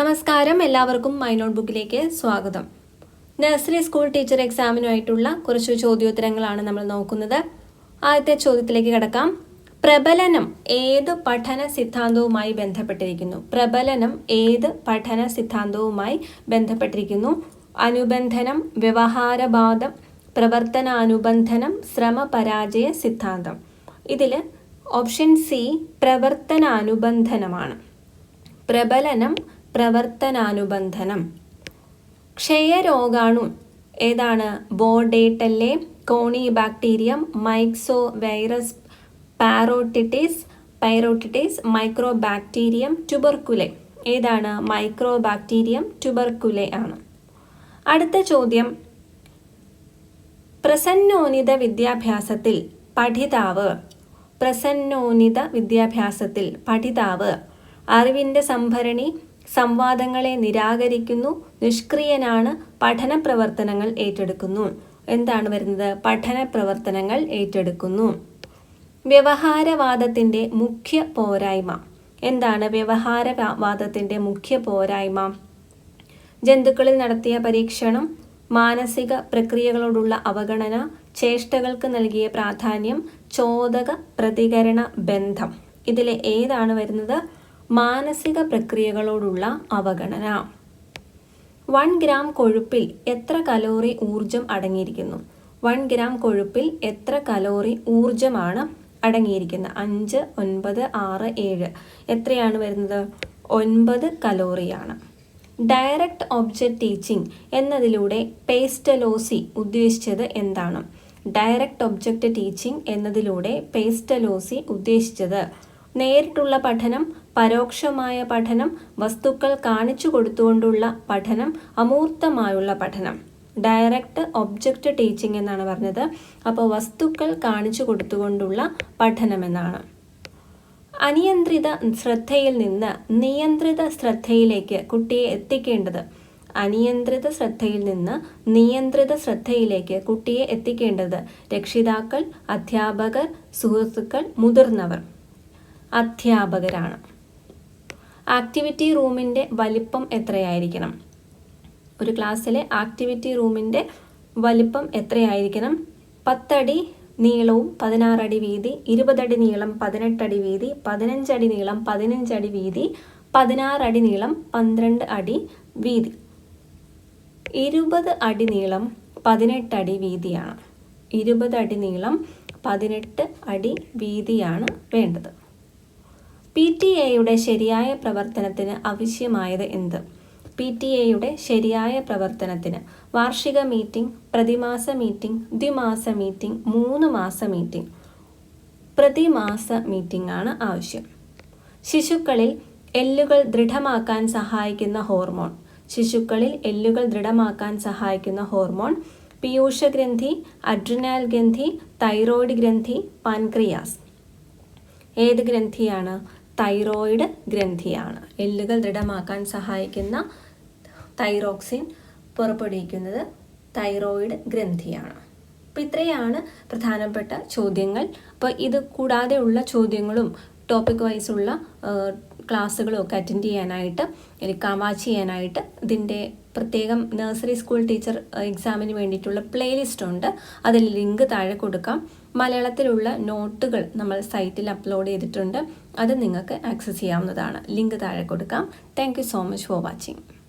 നമസ്കാരം. എല്ലാവർക്കും my not ബുക്കിലേക്ക് സ്വാഗതം. നഴ്സറി സ്കൂൾ ടീച്ചർ എക്സാമിനുമായിട്ടുള്ള കുറച്ച് ചോദ്യോത്തരങ്ങളാണ് നമ്മൾ നോക്കുന്നത്. ആദ്യത്തെ ചോദ്യത്തിലേക്ക് കിടക്കാം. പ്രബലനം ഏത് പഠന സിദ്ധാന്തവുമായി ബന്ധപ്പെട്ടിരിക്കുന്നു? പ്രബലനം ഏത് പഠന സിദ്ധാന്തവുമായി ബന്ധപ്പെട്ടിരിക്കുന്നു? അനുബന്ധനം വ്യവഹാരവാദം പ്രവർത്തനാനുബന്ധനം ശ്രമപരാജയ സിദ്ധാന്തം. ഇതിൽ ഓപ്ഷൻ സി പ്രവർത്തന അനുബന്ധനമാണ് പ്രബലനം പ്രവർത്തനാനുബന്ധനം. ക്ഷയരോഗാണു ഏതാണ്? ബോഡേട്ടല്ലെ കോണി ബാക്ടീരിയം മൈക്സോ വൈറസ് പാരോട്ടിറ്റിസ് പൈറോട്ടിറ്റിസ് മൈക്രോ ബാക്ടീരിയം ട്യൂബർക്കുലെ. ഏതാണ്? മൈക്രോ ബാക്ടീരിയം ട്യൂബർക്കുലെ ആണ്. അടുത്ത ചോദ്യം. പ്രസന്നോനിത വിദ്യാഭ്യാസത്തിൽ പഠിതാവ്. പ്രസന്നോനിത വിദ്യാഭ്യാസത്തിൽ പഠിതാവ്. അറിവിന്റെ സംഭരണി സംവാദങ്ങളെ നിരാകരിക്കുന്നു നിഷ്ക്രിയനാണ് പഠന പ്രവർത്തനങ്ങൾ ഏറ്റെടുക്കുന്നു. എന്താണ് വരുന്നത്? പഠന പ്രവർത്തനങ്ങൾ ഏറ്റെടുക്കുന്നു. വ്യവഹാരവാദത്തിന്റെ മുഖ്യ പോരായ്മ. എന്താണ് വ്യവഹാരവാദത്തിന്റെ മുഖ്യ പോരായ്മ? ജന്തുക്കളിൽ നടത്തിയ പരീക്ഷണം മാനസിക പ്രക്രിയകളോടുള്ള അവഗണന ചേഷ്ടകൾക്ക് നൽകിയ പ്രാധാന്യം ചോദക പ്രതികരണ ബന്ധം. ഇതിലെ ഏതാണ് വരുന്നത്? മാനസിക പ്രക്രിയകളോടുള്ള അവഗണന. വൺ ഗ്രാം കൊഴുപ്പിൽ എത്ര കലോറി ഊർജം അടങ്ങിയിരിക്കുന്നു? വൺ ഗ്രാം കൊഴുപ്പിൽ എത്ര കലോറി ഊർജമാണ് അടങ്ങിയിരിക്കുന്നത്? അഞ്ച് ഒൻപത് ആറ് ഏഴ്. എത്രയാണ് വരുന്നത്? ഒൻപത് കലോറിയാണ്. ഡയറക്റ്റ് ഒബ്ജക്റ്റ് ടീച്ചിങ് എന്നതിലൂടെ പേസ്റ്റലോസി ഉദ്ദേശിച്ചത് എന്താണ്? ഡയറക്റ്റ് ഒബ്ജക്റ്റ് ടീച്ചിങ് എന്നതിലൂടെ പേസ്റ്റലോസി ഉദ്ദേശിച്ചത്. നേരിട്ടുള്ള പഠനം പരോക്ഷമായ പഠനം വസ്തുക്കൾ കാണിച്ചു കൊടുത്തുകൊണ്ടുള്ള പഠനം അമൂർത്തമായുള്ള പഠനം. ഡയറക്റ്റ് ഒബ്ജക്റ്റ് ടീച്ചിങ് എന്നാണ് പറഞ്ഞത്. അപ്പോൾ വസ്തുക്കൾ കാണിച്ചു കൊടുത്തുകൊണ്ടുള്ള പഠനം എന്നാണ്. അനിയന്ത്രിത ശ്രദ്ധയിൽ നിന്ന് നിയന്ത്രിത ശ്രദ്ധയിലേക്ക് കുട്ടിയെ എത്തിക്കേണ്ടത്. അനിയന്ത്രിത ശ്രദ്ധയിൽ നിന്ന് നിയന്ത്രിത ശ്രദ്ധയിലേക്ക് കുട്ടിയെ എത്തിക്കേണ്ടത് രക്ഷിതാക്കൾ അധ്യാപകർ സുഹൃത്തുക്കൾ മുതിർന്നവർ. അധ്യാപകരാണ്. ആക്ടിവിറ്റി റൂമിന്റെ വലിപ്പം എത്രയായിരിക്കണം? ഒരു ക്ലാസ്സിലെ ആക്ടിവിറ്റി റൂമിന്റെ വലിപ്പം എത്രയായിരിക്കണം? പത്തടി നീളവും പതിനാറടി വീതി ഇരുപതടി നീളം പതിനെട്ടടി വീതി പതിനഞ്ചടി നീളം പതിനഞ്ചടി വീതി പതിനാറടി നീളം പന്ത്രണ്ട് അടി വീതി. ഇരുപത് അടി നീളം പതിനെട്ടടി വീതിയാണ്. ഇരുപത് അടി നീളം പതിനെട്ട് അടി വീതിയാണ് വേണ്ടത്. പി ടി എയുടെ ശരിയായ പ്രവർത്തനത്തിന് ആവശ്യമായത് എന്ത്? പി ടി എയുടെ ശരിയായ പ്രവർത്തനത്തിന് വാർഷിക മീറ്റിംഗ് പ്രതിമാസ മീറ്റിംഗ് ദ്വിമാസ മീറ്റിംഗ് മൂന്ന് മാസ മീറ്റിംഗ്. പ്രതിമാസ മീറ്റിംഗ് ആണ് ആവശ്യം. ശിശുക്കളിൽ എല്ലുകൾ ദൃഢമാക്കാൻ സഹായിക്കുന്ന ഹോർമോൺ. ശിശുക്കളിൽ എല്ലുകൾ ദൃഢമാക്കാൻ സഹായിക്കുന്ന ഹോർമോൺ പീയൂഷഗ്രന്ഥി അഡ്രിനാൽ ഗ്രന്ഥി തൈറോയിഡ് ഗ്രന്ഥി പാൻക്രിയാസ്. ഏത് ഗ്രന്ഥിയാണ്? തൈറോയിഡ് ഗ്രന്ഥിയാണ്. എല്ലുകൾ ദൃഢമാക്കാൻ സഹായിക്കുന്ന തൈറോക്സിൻ പുറപ്പെടുവിക്കുന്നത് തൈറോയിഡ് ഗ്രന്ഥിയാണ്. അപ്പോൾ ഇത്രയാണ് പ്രധാനപ്പെട്ട ചോദ്യങ്ങൾ. അപ്പോൾ ഇത് കൂടാതെയുള്ള ചോദ്യങ്ങളും ടോപ്പിക് വൈസുള്ള ക്ലാസ്സുകളും ഒക്കെ അറ്റൻഡ് ചെയ്യാനായിട്ട് എനിക്ക് വാച്ച് ചെയ്യാനായിട്ട് ഇതിന്റെ പ്രത്യേകം നഴ്സറി സ്കൂൾ ടീച്ചർ എക്സാമിന് വേണ്ടിയിട്ടുള്ള പ്ലേലിസ്റ്റ് ഉണ്ട്. അതിൽ ലിങ്ക് താഴെ കൊടുക്കാം. മലയാളത്തിലുള്ള നോട്ടുകൾ നമ്മൾ സൈറ്റിൽ അപ്ലോഡ് ചെയ്തിട്ടുണ്ട്. അത് നിങ്ങൾക്ക് ആക്സസ് ചെയ്യാവുന്നതാണ്. ലിങ്ക് താഴെ കൊടുക്കാം. Thank so much for watching